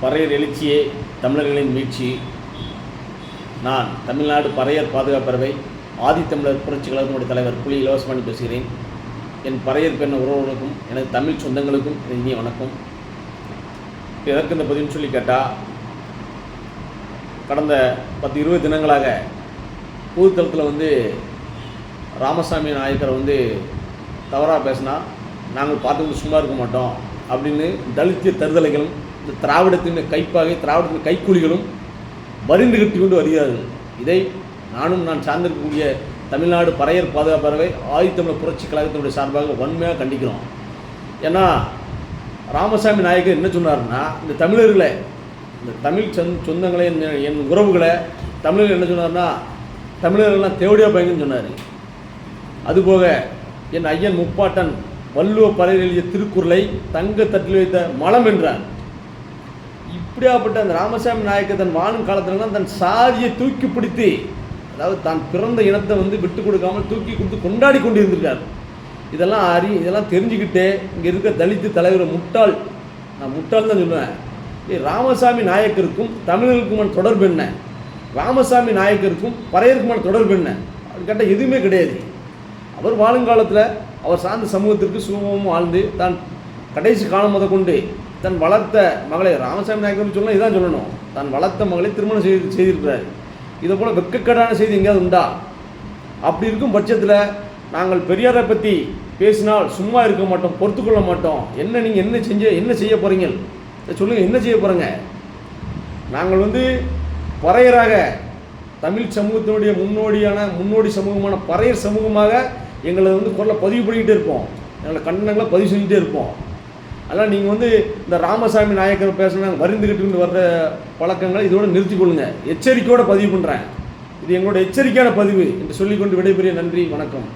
பறையர் எழுச்சியே தமிழர்களின் மீட்சி நான் தமிழ்நாடு பறையர் பாதுகாப்பறவை ஆதித்தமிழர் புரட்சி கழகத்தினுடைய தலைவர் புலி இலவசமணி பேசுகிறேன். என் பறையர் பெண்ண உறவுகளுக்கும் எனது தமிழ் சொந்தங்களுக்கும் இனிய வணக்கம். எதற்கு இந்த பதிவுன்னு சொல்லி கேட்டால் கடந்த பத்து இருபது தினங்களாக பொதுத்தளத்தில் வந்து ராமசாமி நாயக்கரை வந்து தவறாக பேசினா நாங்கள் பார்த்துக்கிட்டு சும்மா இருக்க மாட்டோம் அப்படின்னு தலித்திய தருதலைகளும் இந்த திராவிடத்தின் கைப்பாகை திராவிடத்தின் கைக்கூலிகளும் வரிந்து கட்டி கொண்டு வருகிறார்கள் இதை நானும் நான் சார்ந்திருக்கக்கூடிய தமிழ்நாடு பறையர் பாதுகாப்பறவை ஆதித்தமிழர் புரட்சி கழகத்தினுடைய சார்பாக வன்மையாக கண்டிக்கிறோம். ஏன்னா ராமசாமி நாயக்கர் என்ன சொன்னார்னா இந்த தமிழர்களை இந்த தமிழ் சொந்த சொந்தங்களை என் என் உறவுகளை தமிழர்கள் என்ன சொன்னார்னா தமிழர்கள்லாம் தேவடியா பயங்கன்னு சொன்னார். அதுபோக என் ஐயன் முப்பாட்டன் வள்ளுவ பறையில் எழுதிய திருக்குறளை தங்க தட்டில் வைத்த மலம் என்றார். இப்படியாப்பட்ட அந்த ராமசாமி நாயக்கர் தன் வாழும் காலத்துலலாம் தன் சாதியை தூக்கி பிடித்து அதாவது தான் பிறந்த இனத்தை வந்து விட்டு கொடுக்காமல் தூக்கி கொடுத்து கொண்டாடி கொண்டு இருந்திருக்காரு இதெல்லாம் அறி இதெல்லாம் தெரிஞ்சுக்கிட்டு இங்கே இருக்க தலித்து தலைவர் முட்டாள் நான் முட்டாள் தான் சொல்லுவேன். ஏய் ராமசாமி நாயக்கருக்கும் தமிழர்களுக்குமான தொடர்பு என்ன? ராமசாமி நாயக்கருக்கும் பறையருக்குமான தொடர்பு என்ன? அது கேட்டால் எதுவுமே கிடையாது. அவர் வாழுங்காலத்தில் அவர் சார்ந்த சமூகத்திற்கு சுகமும் வாழ்ந்து தான் கடைசி காலம் முத கொண்டு தன் வளர்த்த மகளை ராமசாமி நாயக்கர் சொல்லணும் இதான் சொல்லணும். தன் வளர்த்த மகளை திருமணம் செய்து செய்திருக்கிறார். இதை போல் வெக்கக்கடான செய்தி எங்கேயாவது உண்டா? அப்படி இருக்கும் பட்சத்தில் நாங்கள் பெரியாரை பற்றி பேசினால் சும்மா இருக்க மாட்டோம் பொறுத்துக்கொள்ள மாட்டோம். என்ன நீங்கள் என்ன செஞ்ச என்ன செய்ய போகிறீங்க சொல்லுங்கள் என்ன செய்ய போகிறீங்க நாங்கள் வந்து பறையராக தமிழ் சமூகத்தினுடைய முன்னோடியான முன்னோடி சமூகமான பறையர் சமூகமாக எங்களை வந்து குரலை பதிவு பண்ணிக்கிட்டே இருப்போம். எங்களை கண்டனங்களை பதிவு செஞ்சுட்டே இருப்போம். அதனால் நீங்கள் வந்து இந்த ராமசாமி நாயக்கர் பேசினா வருந்துக்கிட்டு வர்ற பழக்கங்களை இதோடு நிறுத்திக் கொள்ளுங்க. எச்சரிக்கையோடு பதிவு பண்ணுறேன் இது எங்களோட எச்சரிக்கையான பதிவு என்று சொல்லிக்கொண்டு விடைபெறிய நன்றி. வணக்கம்.